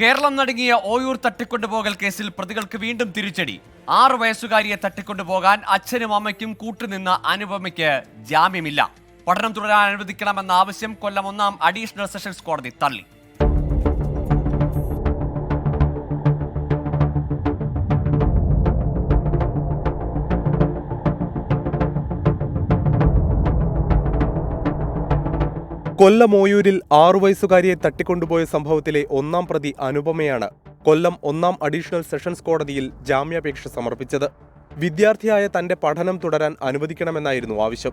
കേരളം നടുങ്ങിയ ഓയൂർ തട്ടിക്കൊണ്ടുപോകൽ കേസിൽ പ്രതികൾക്ക് വീണ്ടും തിരിച്ചടി. ആറു വയസ്സുകാരിയെ തട്ടിക്കൊണ്ടുപോകാൻ അച്ഛനും അമ്മയ്ക്കും കൂട്ടുനിന്ന അനുപമയ്ക്ക് ജാമ്യമില്ല. പഠനം തുടരാൻ അനുവദിക്കണമെന്ന ആവശ്യം കൊല്ലം ഒന്നാം അഡീഷണൽ സെഷൻസ് കോടതി തള്ളി. കൊല്ലം ഓയൂരിൽ ആറു വയസ്സുകാരിയെ തട്ടിക്കൊണ്ടുപോയ സംഭവത്തിലെ ഒന്നാം പ്രതി അനുപമയാണ് കൊല്ലം ഒന്നാം അഡീഷണൽ സെഷൻസ് കോടതിയിൽ ജാമ്യാപേക്ഷ സമർപ്പിച്ചത്. വിദ്യാർത്ഥിയായ തന്റെ പഠനം തുടരാൻ അനുവദിക്കണമെന്നായിരുന്നു ആവശ്യം.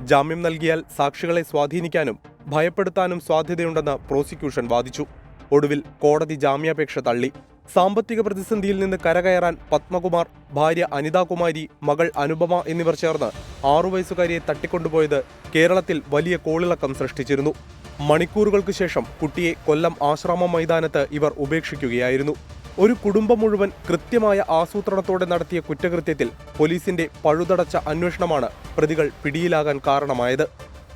ജാമ്യം നൽകിയാൽ സാക്ഷികളെ സ്വാധീനിക്കാനും ഭയപ്പെടുത്താനും സാധ്യതയുണ്ടെന്ന് പ്രോസിക്യൂഷൻ വാദിച്ചു. ഒടുവിൽ കോടതി ജാമ്യാപേക്ഷ തള്ളി. സാമ്പത്തിക പ്രതിസന്ധിയിൽ നിന്ന് കരകയറാൻ പത്മകുമാർ ഭാര്യ അനിതാകുമാരി മകൾ അനുപമ എന്നിവർ ചേർന്ന് ആറു വയസ്സുകാരിയെ തട്ടിക്കൊണ്ടുപോയത് കേരളത്തിൽ വലിയ കോളിളക്കം സൃഷ്ടിച്ചിരുന്നു. മണിക്കൂറുകൾക്ക് ശേഷം കുട്ടിയെ കൊല്ലം ആശ്രാമ മൈതാനത്ത് ഇവർ ഉപേക്ഷിക്കുകയായിരുന്നു. ഒരു കുടുംബം മുഴുവൻ കൃത്യമായ ആസൂത്രണത്തോടെ നടത്തിയ കുറ്റകൃത്യത്തിൽ പോലീസിന്റെ പഴുതടച്ച അന്വേഷണമാണ് പ്രതികൾ പിടിയിലാകാൻ കാരണമായത്.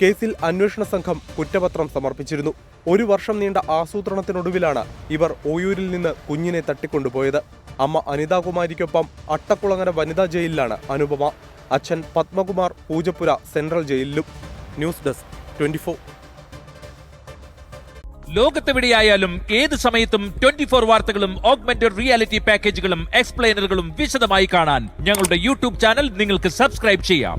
കേസിൽ അന്വേഷണ സംഘം കുറ്റപത്രം സമർപ്പിച്ചിരുന്നു. ഒരു വർഷം നീണ്ട ആസൂത്രണത്തിനൊടുവിലാണ് ഇവർ ഓയൂരിൽ നിന്ന് കുഞ്ഞിനെ തട്ടിക്കൊണ്ടുപോയത്. അമ്മ അനിതാകുമാരിക്കൊപ്പം അട്ടക്കുളങ്ങര വനിതാ ജയിലിലാണ് അനുപമ. അച്ഛൻ പത്മകുമാർ പൂജപ്പുര സെൻട്രൽ ജയിലിലും. ന്യൂസ് ഡെസ്ക് ട്വന്റി ലോകത്തെവിടെയായാലും ഏത് സമയത്തും ട്വന്റി ഫോർ വാർത്തകളും ഓഗ്മെന്റഡ് റിയാലിറ്റി പാക്കേജുകളും എക്സ്പ്ലെയിനറുകളും വിശദമായി കാണാൻ ഞങ്ങളുടെ യൂട്യൂബ് ചാനൽ നിങ്ങൾക്ക് സബ്സ്ക്രൈബ് ചെയ്യാം.